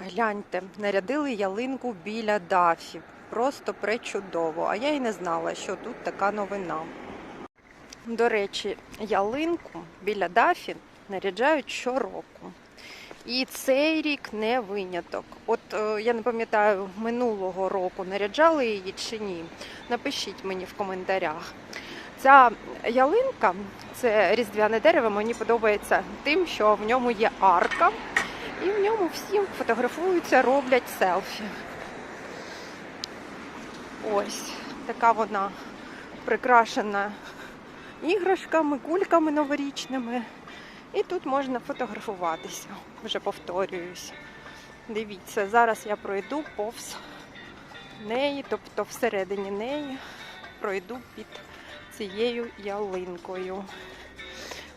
Гляньте, нарядили ялинку біля дафі. Просто пречудово. А я й не знала, що тут така новина. До речі, ялинку біля дафі наряджають щороку. І цей рік не виняток. От е, я не пам'ятаю, минулого року наряджали її чи ні. Напишіть мені в коментарях. Ця ялинка, це різдвяне дерево, мені подобається тим, що в ньому є арка, і в ньому всі фотографуються, роблять селфі. Ось така вона прикрашена іграшками, кульками новорічними. І тут можна фотографуватися. Вже повторююсь. Дивіться, зараз я пройду повз неї, тобто всередині неї пройду під цією ялинкою.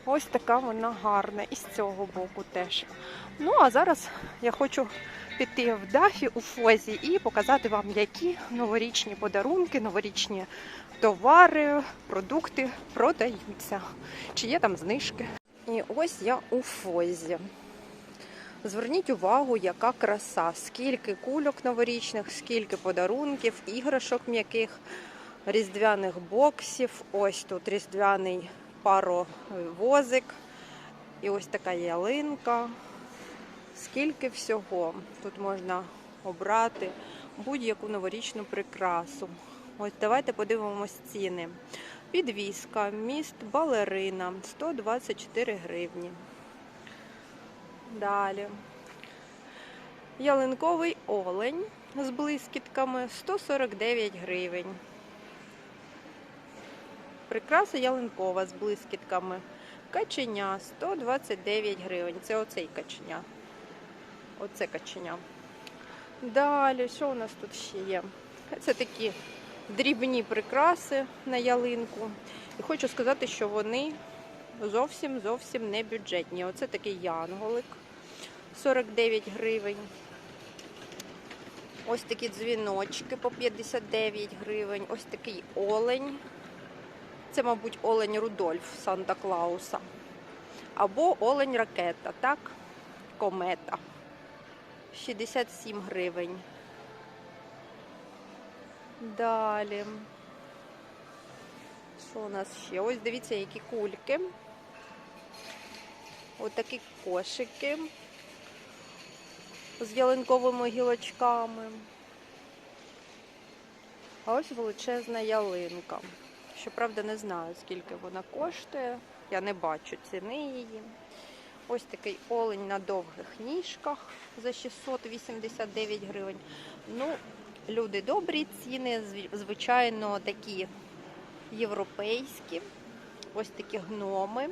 Ось така вона гарна. І з цього боку теж. Ну, а зараз я хочу піти в дафі у фозі і показати вам, які новорічні подарунки, новорічні товари, продукти продаються. Чи є там знижки. І ось я у фозі. Зверніть увагу, яка краса, скільки кульок новорічних, скільки подарунків, іграшок м'яких, різдвяних боксів. Ось тут різдвяний паровозик. І ось така ялинка. Скільки всього. Тут можна обрати будь-яку новорічну прикрасу. Ось давайте подивимось ціни. Підвізка, міст балерина 124 гривні. Далі. Ялинковий олень з блискітками 149 гривень. Прикраса ялинкова з блискітками. Каченя 129 гривень. Це оцей каченя. Оце каченя. Далі, що у нас тут ще є? Це такі дрібні прикраси на ялинку. І хочу сказати, що вони зовсім зовсім не бюджетні. Оце такий янголик 49 гривень. Ось такі дзвіночки по 59 гривень. Ось такий олень. Це, мабуть, олень Рудольф Санта Клауса. Або олень ракета, так? Комета. 67 гривень. Далі. Що у нас ще? Ось дивіться, які кульки. Ось такі кошики з ялинковими гілочками. А ось величезна ялинка. Щоправда, не знаю, скільки вона коштує. Я не бачу ціни її. Ось такий олень на довгих ніжках за 689 гривень. Ну, люди добрі, ціни, звичайно, такі європейські. Ось такі гноми.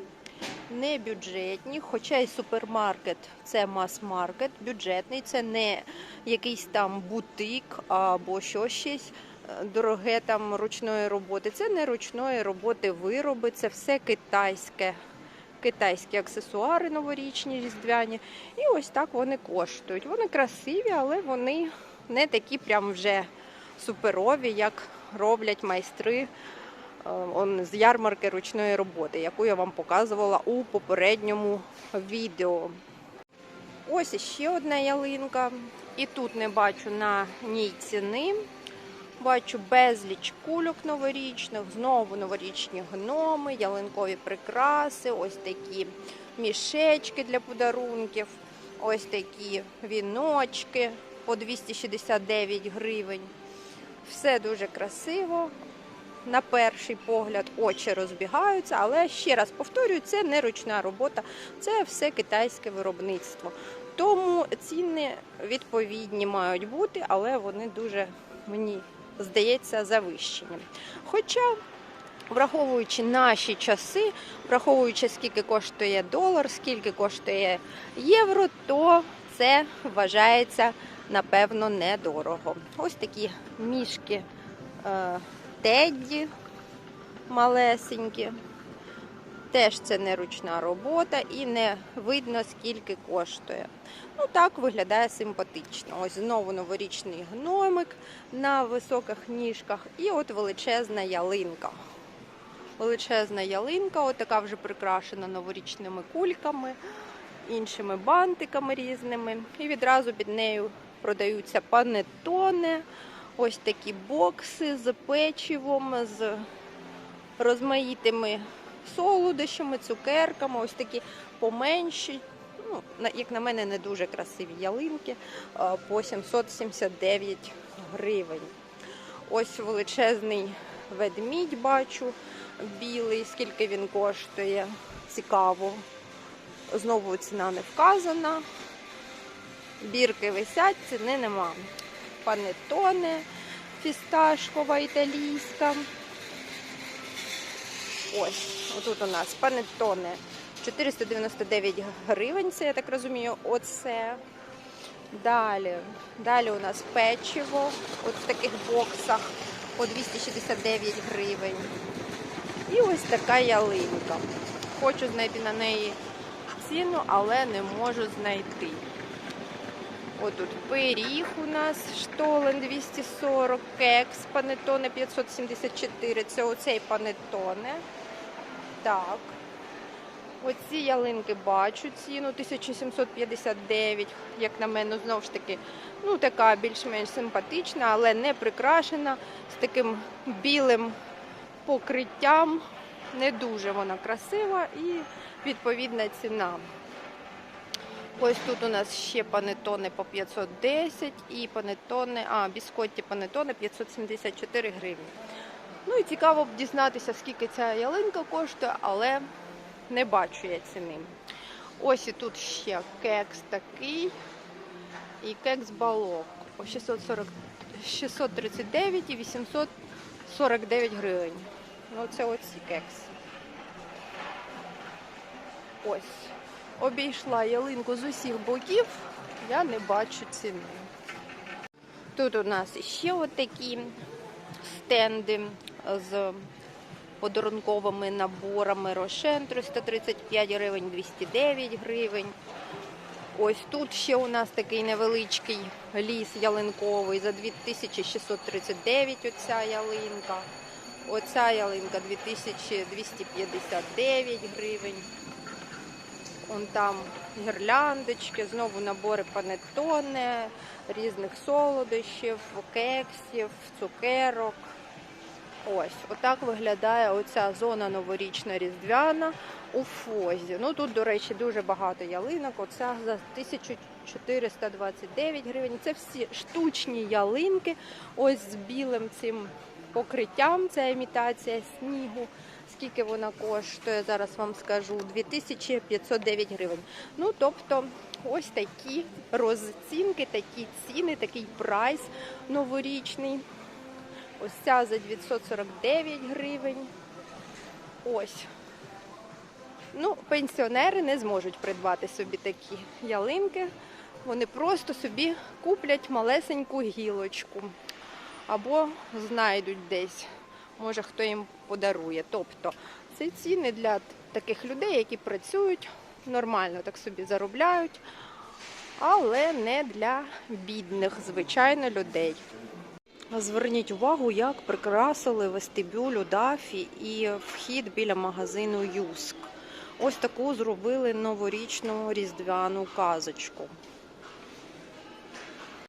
Не бюджетні, хоча і супермаркет це мас-маркет, бюджетний, це не якийсь там бутик або що щось е, дороге там ручної роботи. Це не ручної роботи вироби, це все китайське. Китайські аксесуари новорічні, різдвяні. І ось так вони коштують. Вони красиві, але вони не такі прям вже суперові, як роблять майстри е, он, з ярмарки ручної роботи, яку я вам показувала у попередньому відео. Ось іще одна ялинка. І тут не бачу на ній ціни. Бачу безліч кульок новорічних, знову новорічні гноми, ялинкові прикраси, ось такі мішечки для подарунків, ось такі віночки по 269 гривень. Все дуже красиво. На перший погляд очі розбігаються, але ще раз повторюю, це не ручна робота, це все китайське виробництво. Тому ціни відповідні мають бути, але вони дуже мені здається завищені. Хоча, враховуючи наші часи, враховуючи скільки коштує долар, скільки коштує євро, то це вважається напевно недорого. Ось такі мішки е, Тедді малесенькі. Теж це не ручна робота і не видно, скільки коштує. Ну так виглядає симпатично. Ось знову новорічний гномик на високих ніжках, і от величезна ялинка. Величезна ялинка, от вже прикрашена новорічними кульками. іншими бантиками різними. І відразу під нею продаються панетони, ось такі бокси з печивом, з розмаїтими солодощами, цукерками, ось такі поменші. Ну, як на мене, не дуже красиві ялинки по 779 гривень. Ось величезний ведмідь бачу, білий, скільки він коштує. Цікаво. Знову ціна не вказана. Бірки висять, ціни нема. Панетоне, фісташкова італійська. Ось, отут у нас панетоне 499 гривень, це я так розумію, оце. Далі, далі у нас печиво, от в таких боксах по 269 гривень. І ось така ялинка. Хочу знайти на неї ціну, але не можу знайти. Отут пиріг у нас штолен 240, кекс панетоне 574. Це оцей панетоне. Так. Оці ялинки бачу ціну 1759, як на мене, знову ж таки, ну така більш-менш симпатична, але не прикрашена з таким білим покриттям. Не дуже вона красива і відповідна ціна. Ось тут у нас ще панетони по 510 і панетони, а, біскотті панетони 574 гривні. Ну і цікаво б дізнатися, скільки ця ялинка коштує, але не бачу я ціни. Ось і тут ще кекс такий і кекс балок по 640, 639 і 849 гривень. Ну, це оці кекси. Ось. Обійшла ялинку з усіх боків, я не бачу ціни. Тут у нас ще отакі стенди з подарунковими наборами Рошен 335 гривень, 209 гривень. Ось тут ще у нас такий невеличкий ліс ялинковий за 2639 оця ялинка. Оця ялинка 2259 гривень. Вон там гірляндочки, знову набори панетоне, різних солодощів, кексів, цукерок. Ось, отак виглядає оця зона новорічна різдвяна у Фозі. Ну тут, до речі, дуже багато ялинок. Оця за 1429 гривень. Це всі штучні ялинки. Ось з білим цим покриттям. Це імітація снігу. Скільки вона коштує, зараз вам скажу, 2509 гривень. Ну, тобто, ось такі розцінки, такі ціни, такий прайс новорічний. Ось ця за 949 гривень. Ось. Ну, пенсіонери не зможуть придбати собі такі ялинки. Вони просто собі куплять малесеньку гілочку. Або знайдуть десь. Може, хто їм подарує. Тобто, це ціни для таких людей, які працюють, нормально так собі заробляють, але не для бідних, звичайно, людей. Зверніть увагу, як прикрасили вестибюль у Дафі і вхід біля магазину Юск. Ось таку зробили новорічну різдвяну казочку.